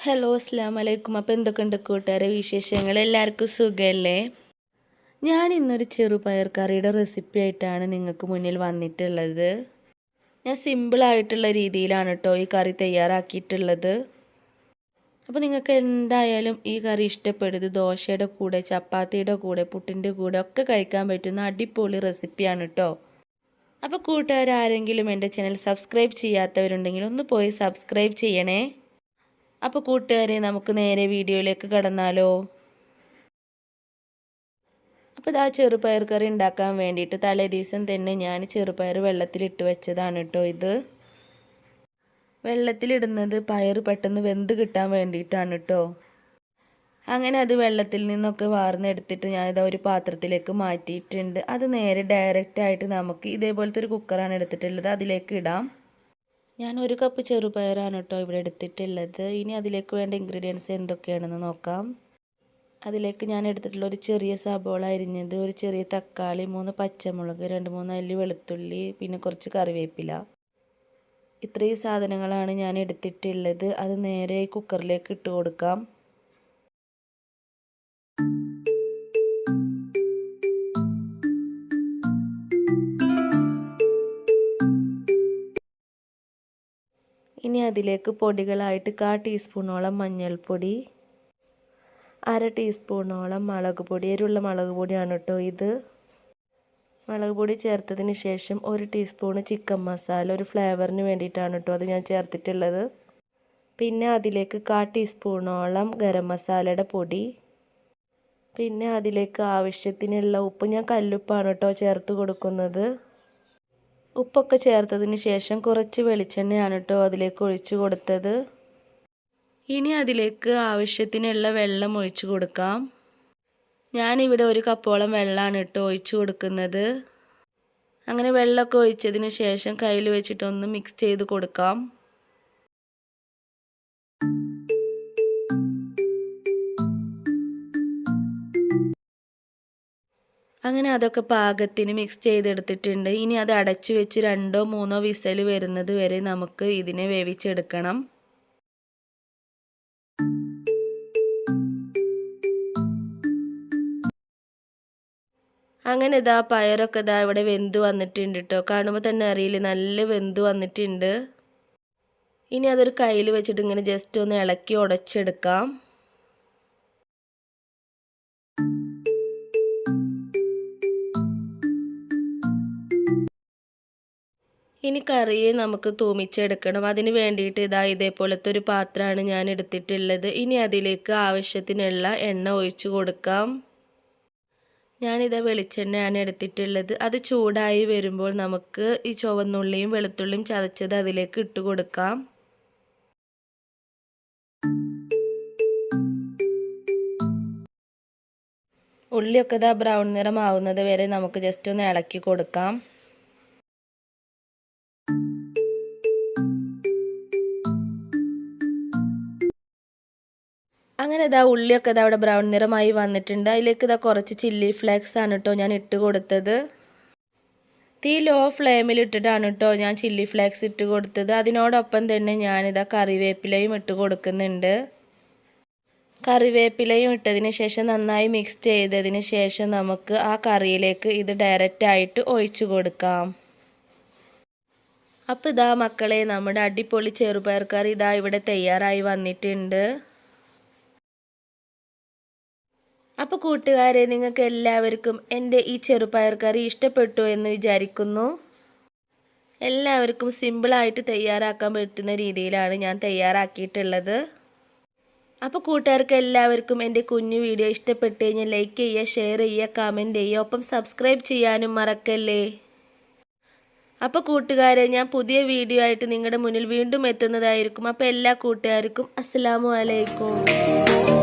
Hello അസ്സാം വലൈക്കും അപ്പോൾ എന്തൊക്കെയുണ്ട് കൂട്ടുകാരെ വിശേഷങ്ങൾ? എല്ലാവർക്കും സുഖമല്ലേ ഞാൻ ഇന്നൊരു ചെറുപയർ കറിയുടെ റെസിപ്പി ആയിട്ടാണ് നിങ്ങൾക്ക് മുന്നിൽ വന്നിട്ടുള്ളത്. ഞാൻ സിമ്പിളായിട്ടുള്ള രീതിയിലാണ് കേട്ടോ ഈ കറി തയ്യാറാക്കിയിട്ടുള്ളത്. അപ്പോൾ നിങ്ങൾക്ക് എന്തായാലും ഈ കറി ഇഷ്ടപ്പെടുത് ദോശയുടെ കൂടെ ചപ്പാത്തിയുടെ കൂടെ പുട്ടിന്റെ കൂടെ ഒക്കെ കഴിക്കാൻ പറ്റുന്ന അടിപൊളി റെസിപ്പിയാണ് കേട്ടോ അപ്പോൾ കൂട്ടുകാരാരെങ്കിലും എന്റെ ചാനൽ സബ്സ്ക്രൈബ് ചെയ്യാത്തവരുണ്ടെങ്കിൽ ഒന്ന് പോയി സബ്സ്ക്രൈബ് ചെയ്യണേ. അപ്പോൾ കൂട്ടുകാരെ നമുക്ക് നേരെ വീഡിയോയിലേക്ക് കടന്നാലോ? അപ്പോൾ ഇതാ ചെറുപയർ കറി ഉണ്ടാക്കാൻ വേണ്ടിയിട്ട് തലേ ദിവസം തന്നെ ഞാൻ ചെറുപയർ വെള്ളത്തിലിട്ട് വെച്ചതാണ് കേട്ടോ ഇത്. വെള്ളത്തിലിടുന്നത് പയർ പെട്ടെന്ന് വെന്ത് കിട്ടാൻ വേണ്ടിയിട്ടാണ് കേട്ടോ അങ്ങനെ അത് വെള്ളത്തിൽ നിന്നൊക്കെ വാർന്നെടുത്തിട്ട് ഞാനിതാ ഒരു പാത്രത്തിലേക്ക് മാറ്റിയിട്ടുണ്ട്. അത് നേരെ ഡയറക്റ്റായിട്ട് നമുക്ക് ഇതേപോലത്തെ ഒരു കുക്കറാണ് എടുത്തിട്ടുള്ളത്. അതിലേക്ക് ഇടാം. ഞാൻ ഒരു കപ്പ് ചെറുപയറാണ് കേട്ടോ ഇവിടെ എടുത്തിട്ടുള്ളത്. ഇനി അതിലേക്ക് വേണ്ട ഇൻഗ്രീഡിയൻസ് എന്തൊക്കെയാണെന്ന് നോക്കാം. അതിലേക്ക് ഞാൻ എടുത്തിട്ടുള്ള ഒരു ചെറിയ സബോള അരിഞ്ഞത് ഒരു ചെറിയ തക്കാളി മൂന്ന് പച്ചമുളക് രണ്ട് മൂന്ന് അല്ലി വെളുത്തുള്ളി പിന്നെ കുറച്ച് കറിവേപ്പില. ഇത്രയും സാധനങ്ങളാണ് ഞാൻ എടുത്തിട്ടുള്ളത്. അത് നേരെ കുക്കറിലേക്ക് ഇട്ട് കൊടുക്കാം. അതിലേക്ക് പൊടികളായിട്ട് കാ ടീസ്പൂണോളം മഞ്ഞൾപ്പൊടി അര ടീസ്പൂണോളം മുളക് പൊടി എരിവുള്ള മുളക് പൊടിയാണ് കേട്ടോ ഇത്. മുളക് പൊടി ചേർത്തതിന് ശേഷം ഒരു ടീസ്പൂണ് ചിക്കൻ മസാല ഒരു ഫ്ലേവറിന് വേണ്ടിയിട്ടാണ് കേട്ടോ അത് ഞാൻ ചേർത്തിട്ടുള്ളത്. പിന്നെ അതിലേക്ക് കാ ടീസ്പൂണോളം ഗരം മസാലയുടെ പൊടി. പിന്നെ അതിലേക്ക് ആവശ്യത്തിനുള്ള ഉപ്പ് ഞാൻ കല്ലുപ്പാണ് കേട്ടോ ചേർത്ത് കൊടുക്കുന്നത്. ഉപ്പൊക്കെ ചേർത്തതിന് ശേഷം കുറച്ച് വെളിച്ചെണ്ണയാണ് കേട്ടോ അതിലേക്ക് ഒഴിച്ചു കൊടുത്തത്. ഇനി അതിലേക്ക് ആവശ്യത്തിനുള്ള വെള്ളം ഒഴിച്ചു കൊടുക്കാം. ഞാനിവിടെ ഒരു കപ്പോളം വെള്ളമാണ് കേട്ടോ ഒഴിച്ചു കൊടുക്കുന്നത്. അങ്ങനെ വെള്ളമൊക്കെ ഒഴിച്ചതിന് ശേഷം കയ്യിൽ വെച്ചിട്ടൊന്ന് മിക്സ് ചെയ്ത് കൊടുക്കാം. അങ്ങനെ അതൊക്കെ പാകത്തിന് മിക്സ് ചെയ്തെടുത്തിട്ടുണ്ട്. ഇനി അത് അടച്ചു വെച്ച് രണ്ടോ മൂന്നോ വിസൽ വരുന്നത് വരെ നമുക്ക് ഇതിനെ വേവിച്ചെടുക്കണം. അങ്ങനെ ഇതാ പയറൊക്കെ ഇതാ ഇവിടെ വെന്ത് വന്നിട്ടുണ്ട് കേട്ടോ കാണുമ്പോൾ തന്നെ അറിയില്ല. നല്ല വെന്ത് വന്നിട്ടുണ്ട്. ഇനി അതൊരു കയ്യിൽ വെച്ചിട്ട് ഇങ്ങനെ ജസ്റ്റ് ഒന്ന് ഇളക്കി ഉടച്ചെടുക്കാം. ഇനി കറി നമുക്ക് തൂമിച്ചെടുക്കണം. അതിന് വേണ്ടിയിട്ട് ഇതാ ഇതേപോലത്തെ ഒരു പാത്രമാണ് ഞാൻ എടുത്തിട്ടുള്ളത്. ഇനി അതിലേക്ക് ആവശ്യത്തിനുള്ള എണ്ണ ഒഴിച്ചു കൊടുക്കാം. ഞാനിതാ വെളിച്ചെണ്ണയാണ് എടുത്തിട്ടുള്ളത്. അത് ചൂടായി വരുമ്പോൾ നമുക്ക് ഈ ചുവന്നുള്ളിയും വെളുത്തുള്ളിയും ചതച്ചത് അതിലേക്ക് ഇട്ട് കൊടുക്കാം. ഉള്ളിയൊക്കെ ഇതാ ബ്രൗൺ നിറമാവുന്നത് വരെ നമുക്ക് ജസ്റ്റ് ഒന്ന് ഇളക്കി കൊടുക്കാം. അങ്ങനെ ഇതാ ഉള്ളിയൊക്കെ ഇതാ അവിടെ ബ്രൗൺ നിറമായി വന്നിട്ടുണ്ട്. അതിലേക്ക് ഇതാ കുറച്ച് ചില്ലി ഫ്ലേക്സ് ആണ് കേട്ടോ ഞാൻ ഇട്ട് കൊടുത്തത്. തീ ലോ ഫ്ലെയിമിൽ ഇട്ടിട്ടാണ് കേട്ടോ ഞാൻ ചില്ലി ഫ്ലേക്സ് ഇട്ട് കൊടുത്തത്. അതിനോടൊപ്പം തന്നെ ഞാനിതാ കറിവേപ്പിലയും ഇട്ട് കൊടുക്കുന്നുണ്ട്. കറിവേപ്പിലയും ഇട്ടതിന് ശേഷം നന്നായി മിക്സ് ചെയ്തതിന് ശേഷം നമുക്ക് ആ കറിയിലേക്ക് ഇത് ഡയറക്റ്റായിട്ട് ഒഴിച്ചു കൊടുക്കാം. അപ്പോൾ ഇതാ മക്കളെ നമ്മുടെ അടിപൊളി ചെറുപയർ കറി ഇതാ ഇവിടെ തയ്യാറായി വന്നിട്ടുണ്ട്. അപ്പോൾ കൂട്ടുകാരെ നിങ്ങൾക്ക് എല്ലാവർക്കും എന്റെ ഈ ചെറുപയർ കറി ഇഷ്ടപ്പെട്ടു എന്ന് വിചാരിക്കുന്നു. എല്ലാവർക്കും സിമ്പിളായിട്ട് തയ്യാറാക്കാൻ പറ്റുന്ന രീതിയിലാണ് ഞാൻ തയ്യാറാക്കിയിട്ടുള്ളത്. അപ്പോൾ കൂട്ടുകാർക്ക് എല്ലാവർക്കും എന്റെ കുഞ്ഞു വീഡിയോ ഇഷ്ടപ്പെട്ടു കഴിഞ്ഞാൽ ലൈക്ക് ചെയ്യുക ഷെയർ ചെയ്യുക കമന്റ് ചെയ്യുക ഒപ്പം സബ്സ്ക്രൈബ് ചെയ്യാനും മറക്കല്ലേ? അപ്പോൾ കൂട്ടുകാരെ ഞാൻ പുതിയ വീഡിയോ ആയിട്ട് നിങ്ങളുടെ മുന്നിൽ വീണ്ടും എത്തുന്നതായിരിക്കും. അപ്പോൾ എല്ലാ കൂട്ടുകാർക്കും അസ്സാം വലൈക്കും